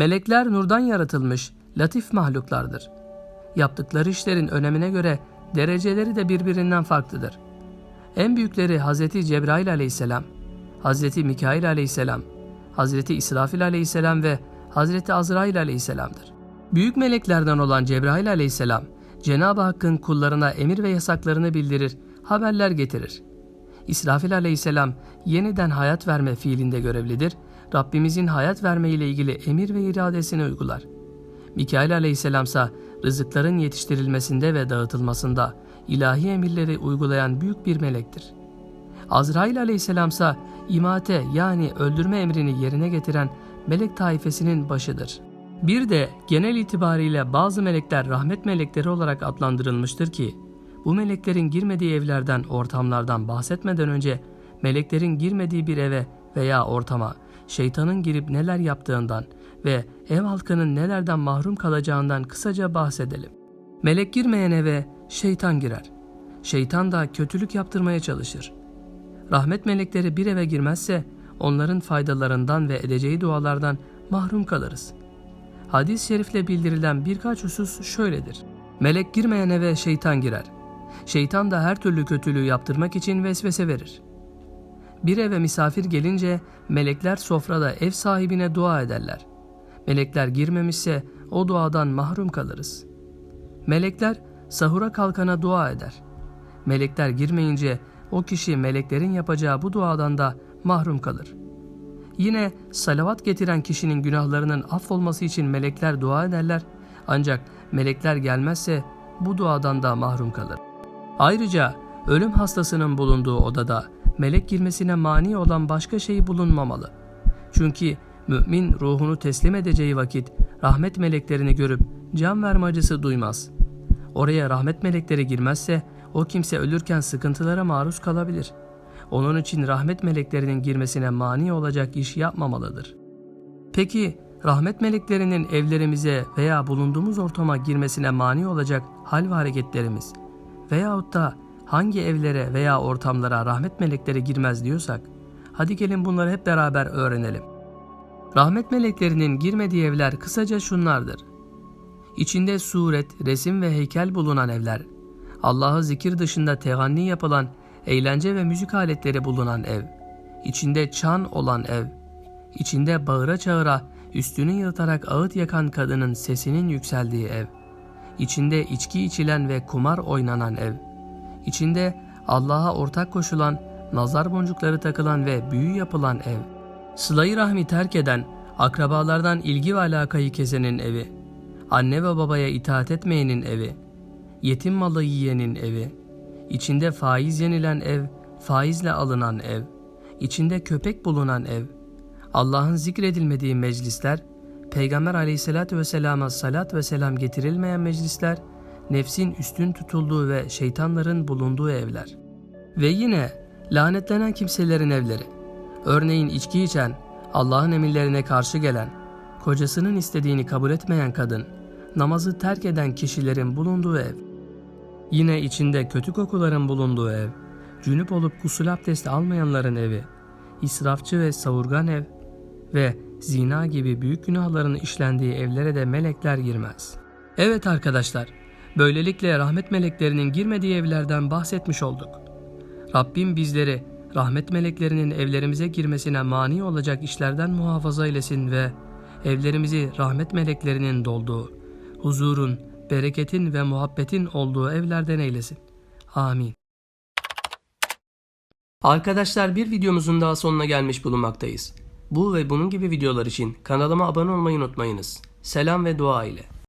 Melekler nurdan yaratılmış, latif mahluklardır. Yaptıkları işlerin önemine göre dereceleri de birbirinden farklıdır. En büyükleri Hazreti Cebrail aleyhisselam, Hazreti Mikail aleyhisselam, Hazreti İsrafil aleyhisselam ve Hazreti Azrail aleyhisselamdır. Büyük meleklerden olan Cebrail aleyhisselam, Cenab-ı Hakk'ın kullarına emir ve yasaklarını bildirir, haberler getirir. İsrafil aleyhisselam yeniden hayat verme fiilinde görevlidir. Rabbimizin hayat verme ile ilgili emir ve iradesini uygular. Mikail aleyhisselam ise rızıkların yetiştirilmesinde ve dağıtılmasında ilahi emirleri uygulayan büyük bir melektir. Azrail aleyhisselam ise imate yani öldürme emrini yerine getiren melek taifesinin başıdır. Bir de genel itibariyle bazı melekler rahmet melekleri olarak adlandırılmıştır ki bu meleklerin girmediği evlerden, ortamlardan bahsetmeden önce meleklerin girmediği bir eve veya ortama şeytanın girip neler yaptığından ve ev halkının nelerden mahrum kalacağından kısaca bahsedelim. Melek girmeyen eve şeytan girer. Şeytan da kötülük yaptırmaya çalışır. Rahmet melekleri bir eve girmezse onların faydalarından ve edeceği dualardan mahrum kalırız. Hadis-i şerifle bildirilen birkaç husus şöyledir. Melek girmeyen eve şeytan girer. Şeytan da her türlü kötülüğü yaptırmak için vesvese verir. Bir eve misafir gelince melekler sofrada ev sahibine dua ederler. Melekler girmemişse o duadan mahrum kalırız. Melekler sahura kalkana dua eder. Melekler girmeyince o kişi meleklerin yapacağı bu duadan da mahrum kalır. Yine salavat getiren kişinin günahlarının affolması için melekler dua ederler ancak melekler gelmezse bu duadan da mahrum kalır. Ayrıca ölüm hastasının bulunduğu odada melek girmesine mani olan başka şey bulunmamalı. Çünkü mümin ruhunu teslim edeceği vakit rahmet meleklerini görüp can verme acısı duymaz. Oraya rahmet melekleri girmezse o kimse ölürken sıkıntılara maruz kalabilir. Onun için rahmet meleklerinin girmesine mani olacak iş yapmamalıdır. Peki rahmet meleklerinin evlerimize veya bulunduğumuz ortama girmesine mani olacak hal ve hareketlerimiz veyahut da hangi evlere veya ortamlara rahmet melekleri girmez diyorsak hadi gelin bunları hep beraber öğrenelim. Rahmet meleklerinin girmediği evler kısaca şunlardır. İçinde suret, resim ve heykel bulunan evler, Allah'ı zikir dışında teganni yapılan eğlence ve müzik aletleri bulunan ev, içinde çan olan ev, içinde bağıra çağıra üstünü yırtarak ağıt yakan kadının sesinin yükseldiği ev, içinde içki içilen ve kumar oynanan ev, içinde Allah'a ortak koşulan, nazar boncukları takılan ve büyü yapılan ev, sılayı rahmi terk eden, akrabalardan ilgi ve alakayı kesenin evi, anne ve babaya itaat etmeyenin evi, yetim malı yiyenin evi, içinde faiz yenilen ev, faizle alınan ev, içinde köpek bulunan ev, Allah'ın zikredilmediği meclisler, Peygamber aleyhissalatü vesselama salat ve selam getirilmeyen meclisler, nefsin üstün tutulduğu ve şeytanların bulunduğu evler. Ve yine lanetlenen kimselerin evleri. Örneğin içki içen, Allah'ın emirlerine karşı gelen, kocasının istediğini kabul etmeyen kadın, namazı terk eden kişilerin bulunduğu ev. Yine içinde kötü kokuların bulunduğu ev, cünüp olup gusül abdesti almayanların evi, israfçı ve savurgan ev ve zina gibi büyük günahların işlendiği evlere de melekler girmez. Evet arkadaşlar, böylelikle rahmet meleklerinin girmediği evlerden bahsetmiş olduk. Rabbim bizleri rahmet meleklerinin evlerimize girmesine mani olacak işlerden muhafaza eylesin ve evlerimizi rahmet meleklerinin dolduğu, huzurun, bereketin ve muhabbetin olduğu evlerden eylesin. Amin. Arkadaşlar bir videomuzun daha sonuna gelmiş bulunmaktayız. Bu ve bunun gibi videolar için kanalıma abone olmayı unutmayınız. Selam ve dua ile.